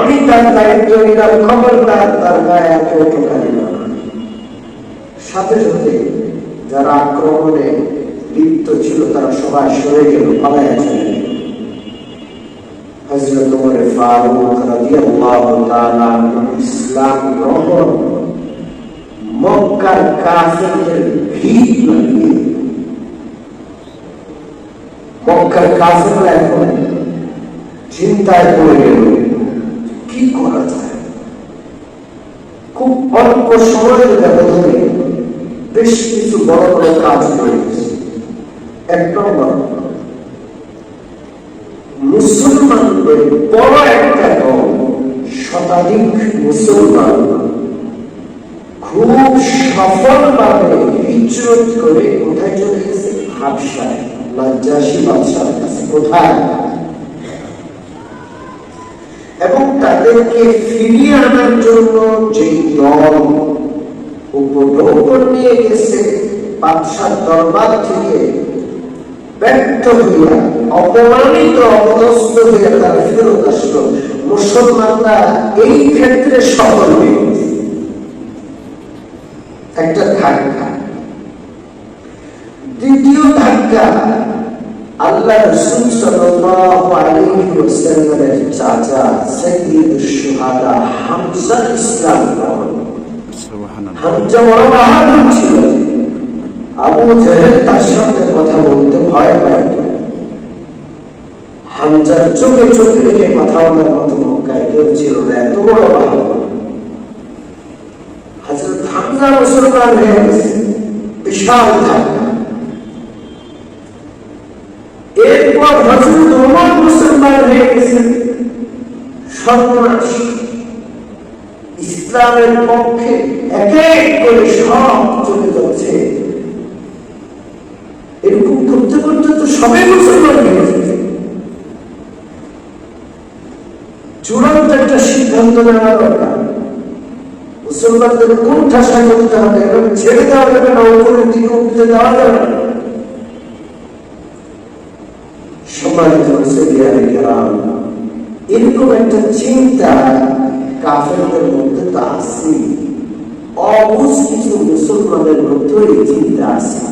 আমি তার দায়িত্ব নিলাম খবরদার তার গায়ে এত টোকালি না সাথে সাথে যারা আক্রমণে লিপ্ত ছিল তারা সবাই সরে গেল পালায় চলে হজরত ফারুক রাদিয়াল্লাহু তাআলা ইসলাম গ্রহণ মক্কার কাফেরদের ভিড় লাগিয়ে মক্কার কাফেররা এখন চিন্তায় পড়ে গেল কি করা যায়? খুব অল্প সময়ের ব্যবধানে বেশ কিছু বড় বড় কাজ এক নম্বর, মুসলমানদের বড় একটা দল শতাধিক মুসলমান খুব সফলভাবে হিজরত করে কোথায় চলে গেছে? হাবসায় লজ্জাসী বাদশার কাছে। কোথায়? তাদেরকে ফিরিয়ে আনার জন্য যে দল উপঢৌকন নিয়ে গেছে, বাদশার দরবার থেকে ব্যর্থ হইয়া, অপমানিত, অপদস্থ হইয়া তারা ফেরত আসলো। মুসলমানরা এই ক্ষেত্রে সফল হয়ে একটা ধাক্কা। দ্বিতীয় ধাক্কা, আল্লাহ রসুল সাল্লাল্লাহু আলাইহি ওয়াসাল্লামের চাচা শুহাদা হামজা ইসলাম হামজা বড় বাহাদুর ছিল। আবু জেহেল তার সাথে কথা বলতে ভয় পায়। হামজার চোখে চোখে রেখে কথা বলার মতো মক্কায় কেউ ছিল না এত বড় বাহাদুর। হাজরত হামজা মুসলমান হয়ে গেছে। বিশাল ধাক্কা। এরপর হজরত ওমর মুসলমান হয়ে গেছেন সর্বনাশ ইসলামের পক্ষে এক এক করে সব চলে যাচ্ছে। এরকম করতে করতে তো সবাই মুসলমান হয়ে গেছে। চূড়ান্ত একটা সিদ্ধান্ত নেওয়া দরকার। মুসলমানদের কোন ঠাসা করতে হবে, এবং ছেড়ে দেওয়া যাবে না উপরের দিকে উঠতে দেওয়া যাবে না সম্মানিত মুসলিয়ানে কেরাম এরকম একটা চিন্তা কাফেরদের মধ্যে তো আসে অবশ্য কিছু মুসলমানের মধ্যে এই চিন্তা আছে।